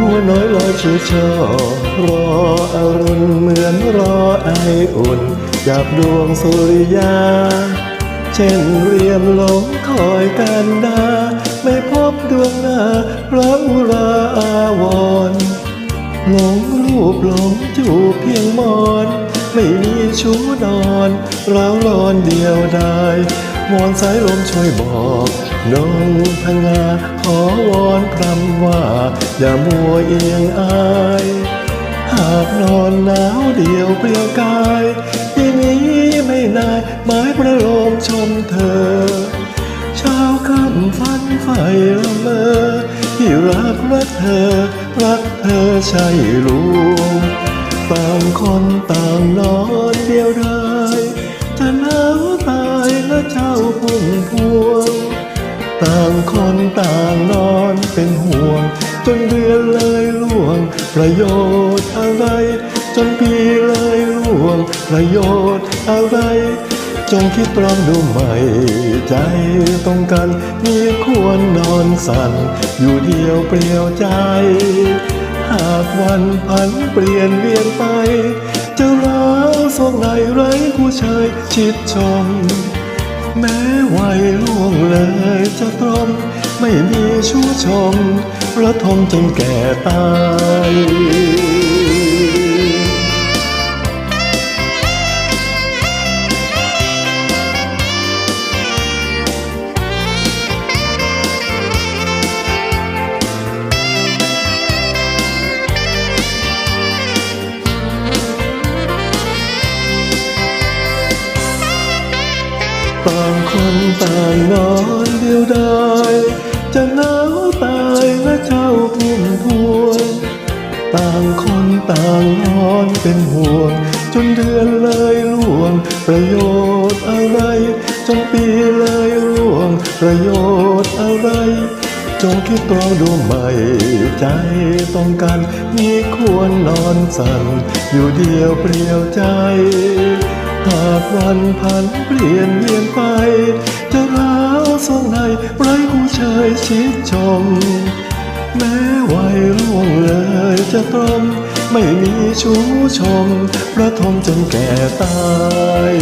มัวน้อยลอยเชื่อชอรออรุณเหมือนรอไออุ่นจากดวงสุริยา เช่นเรียมหลงคอยกันดา ไม่พบดวงหน้าพระอุราอาวรหลงรูปหลงจูบเพียงมอน ไม่มีชูนอนร้าวร้อนเดียวดายวอนสายลมช่วยบอก น้องพงาขอวอนคำว่า อย่ามัวเอียงอาย หากนอนหนาวเดียวเปลี่ยวกายที่นี้ไม่นายไม้ประโลมชมเธอ เช้าค่ำฝันไฟละเมอที่รักรักเธอ รักเธอใช่ลวงต่างคนต่างนอนเดียวดายจะหนาวตายและเจ้าพุ่มพวง ต่างคนต่างนอนเป็นห่วง จนเดือนเลยล่วง ประโยชน์อะไร จนปีเลยล่วง ประโยชน์อะไร จงคิดตรองดูใหม่ ใจตรงกันมีควรนอนสั่นอยู่เดียวเปลี่ยวใจ หากวันพันเปลี่ยนเวียนไป จะร้าวสวงในไร้ผู้ชายชิดชม แม้วัยล่วงเลยจะตรมไม่มีชู้ชมระทมจนแก่ตาย ต่างคนต่างนอนเดียวดายจะหนาวตายและเจ้าพุ่มพวงต่างคนต่างนอนเป็นห่วง จนเดือนเลยล่วง ประโยชน์อะไร จนปีเลยล่วง ประโยชน์อะไร จงคิดตรองดูใหม่ ใจต้องกัน มีควรนอนสั่นอยู่เดียวเปลี่ยวใจ วันพันเปลี่ยนเวียนไปจะร้าวสองในไร้ผู้ชายชิดชม แม้วัยร่วงเลยจะตรม ไม่มีชู้ชม ประทมจนแก่ตาย